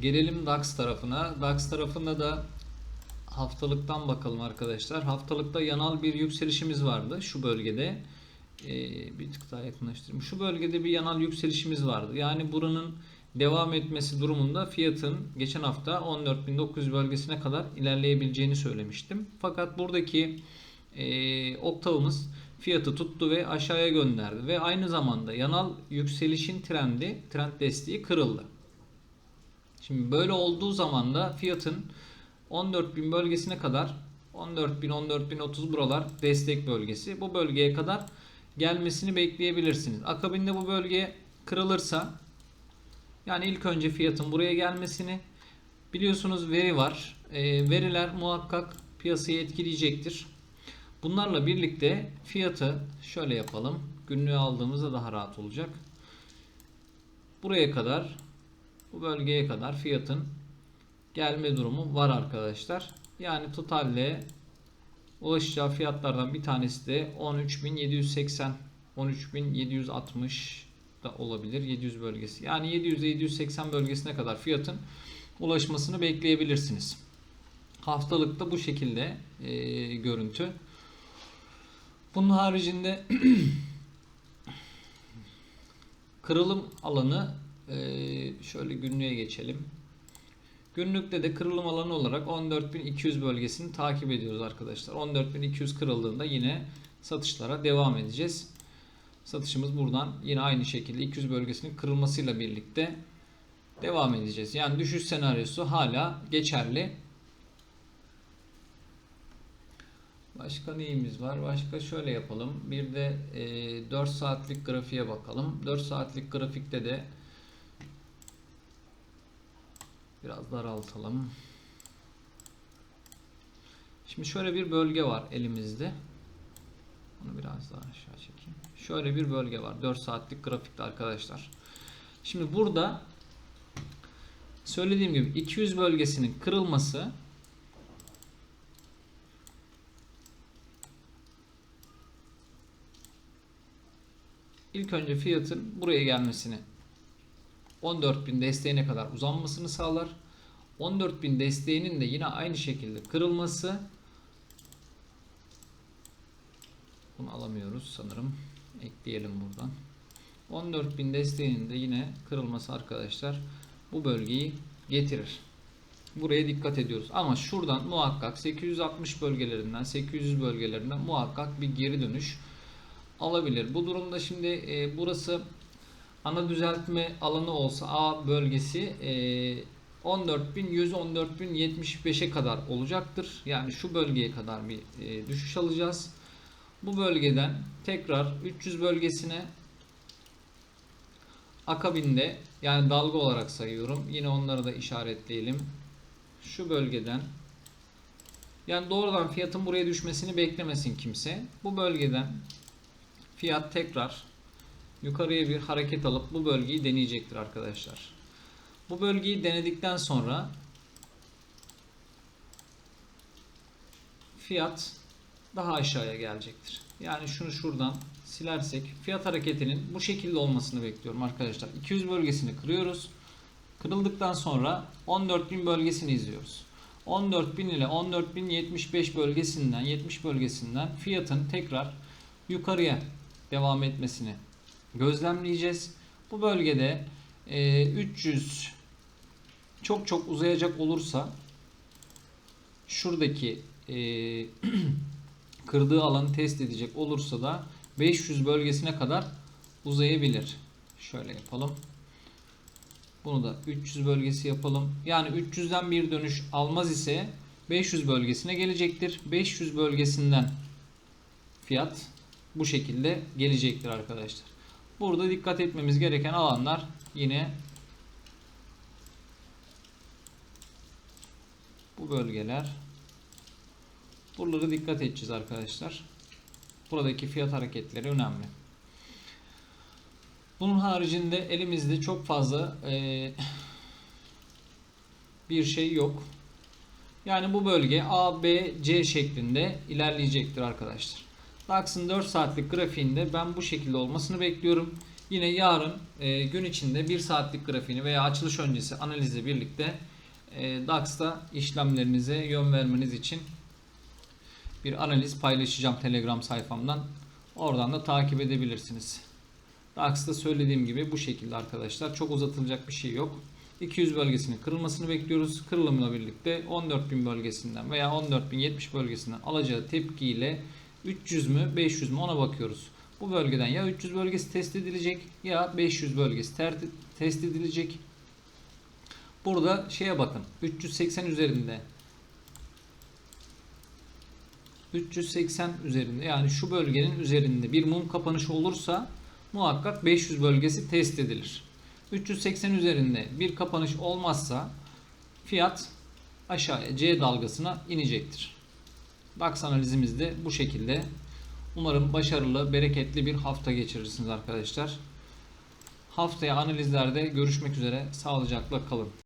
Gelelim DAX tarafına. DAX tarafında da haftalıktan bakalım arkadaşlar. Haftalıkta yanal bir yükselişimiz vardı şu bölgede. Ee, bir tık daha yakınlaştırayım. Şu bölgede bir yanal yükselişimiz vardı. Yani buranın devam etmesi durumunda fiyatın geçen hafta 14.900 bölgesine kadar ilerleyebileceğini söylemiştim. Fakat buradaki e, oktavımız fiyatı tuttu ve aşağıya gönderdi ve aynı zamanda yanal yükselişin trendi, trend desteği kırıldı. Şimdi böyle olduğu zaman da fiyatın 14.000 bölgesine kadar 14.000 14.030 buralar destek bölgesi. Bu bölgeye kadar gelmesini bekleyebilirsiniz. Akabinde bu bölge kırılırsa yani ilk önce fiyatın buraya gelmesini biliyorsunuz veri var. E, veriler muhakkak piyasayı etkileyecektir. Bunlarla birlikte fiyatı şöyle yapalım. Günlüğü aldığımızda daha rahat olacak. Buraya kadar bu bölgeye kadar fiyatın gelme durumu var arkadaşlar. Yani totalde ulaşacağı fiyatlardan bir tanesi de 13.780 13.760 da olabilir 700 bölgesi. Yani 700 780 bölgesine kadar fiyatın ulaşmasını bekleyebilirsiniz. Haftalıkta bu şekilde e, görüntü. Bunun haricinde kırılım alanı e, şöyle günlüğe geçelim. Günlükte de kırılım alanı olarak 14.200 bölgesini takip ediyoruz arkadaşlar. 14.200 kırıldığında yine satışlara devam edeceğiz. Satışımız buradan yine aynı şekilde 200 bölgesinin kırılmasıyla birlikte devam edeceğiz. Yani düşüş senaryosu hala geçerli. Başka neyimiz var? Başka şöyle yapalım. Bir de e, 4 saatlik grafiğe bakalım. 4 saatlik grafikte de biraz daraltalım. Şimdi şöyle bir bölge var elimizde. Bunu biraz daha aşağı çekeyim. Şöyle bir bölge var. 4 saatlik grafikte arkadaşlar. Şimdi burada söylediğim gibi 200 bölgesinin kırılması ilk önce fiyatın buraya gelmesini 14.000 desteğine kadar uzanmasını sağlar. 14.000 desteğinin de yine aynı şekilde kırılması bunu alamıyoruz sanırım. Ekleyelim buradan. 14.000 desteğinin de yine kırılması arkadaşlar bu bölgeyi getirir. Buraya dikkat ediyoruz. Ama şuradan muhakkak 860 bölgelerinden 800 bölgelerinden muhakkak bir geri dönüş alabilir. Bu durumda şimdi e, burası ana düzeltme alanı olsa A bölgesi e, 14.100 14.075'e kadar olacaktır. Yani şu bölgeye kadar bir e, düşüş alacağız. Bu bölgeden tekrar 300 bölgesine akabinde yani dalga olarak sayıyorum. Yine onları da işaretleyelim. Şu bölgeden yani doğrudan fiyatın buraya düşmesini beklemesin kimse. Bu bölgeden fiyat tekrar yukarıya bir hareket alıp bu bölgeyi deneyecektir arkadaşlar. Bu bölgeyi denedikten sonra fiyat daha aşağıya gelecektir. Yani şunu şuradan silersek fiyat hareketinin bu şekilde olmasını bekliyorum arkadaşlar. 200 bölgesini kırıyoruz. Kırıldıktan sonra 14.000 bölgesini izliyoruz. 14.000 ile 14.075 bölgesinden 70 bölgesinden fiyatın tekrar yukarıya devam etmesini gözlemleyeceğiz. Bu bölgede e, 300 çok çok uzayacak olursa şuradaki e, kırdığı alanı test edecek olursa da 500 bölgesine kadar uzayabilir. Şöyle yapalım. Bunu da 300 bölgesi yapalım. Yani 300'den bir dönüş almaz ise 500 bölgesine gelecektir. 500 bölgesinden fiyat bu şekilde gelecektir arkadaşlar. Burada dikkat etmemiz gereken alanlar yine bu bölgeler. Buralara dikkat edeceğiz arkadaşlar. Buradaki fiyat hareketleri önemli. Bunun haricinde elimizde çok fazla e, bir şey yok. Yani bu bölge A, B, C şeklinde ilerleyecektir arkadaşlar. DAX'ın 4 saatlik grafiğinde ben bu şekilde olmasını bekliyorum. Yine yarın e, gün içinde 1 saatlik grafiğini veya açılış öncesi analizle birlikte e, DAX'ta işlemlerinize yön vermeniz için bir analiz paylaşacağım Telegram sayfamdan. Oradan da takip edebilirsiniz. DAX'ta söylediğim gibi bu şekilde arkadaşlar. Çok uzatılacak bir şey yok. 200 bölgesinin kırılmasını bekliyoruz. Kırılımla birlikte 14.000 bölgesinden veya 14.070 bölgesinden alacağı tepkiyle 300 mü 500 mü ona bakıyoruz. Bu bölgeden ya 300 bölgesi test edilecek ya 500 bölgesi test edilecek. Burada şeye bakın. 380 üzerinde 380 üzerinde yani şu bölgenin üzerinde bir mum kapanışı olursa muhakkak 500 bölgesi test edilir. 380 üzerinde bir kapanış olmazsa fiyat aşağıya C dalgasına inecektir. Box analizimiz de bu şekilde. Umarım başarılı, bereketli bir hafta geçirirsiniz arkadaşlar. Haftaya analizlerde görüşmek üzere. Sağlıcakla kalın.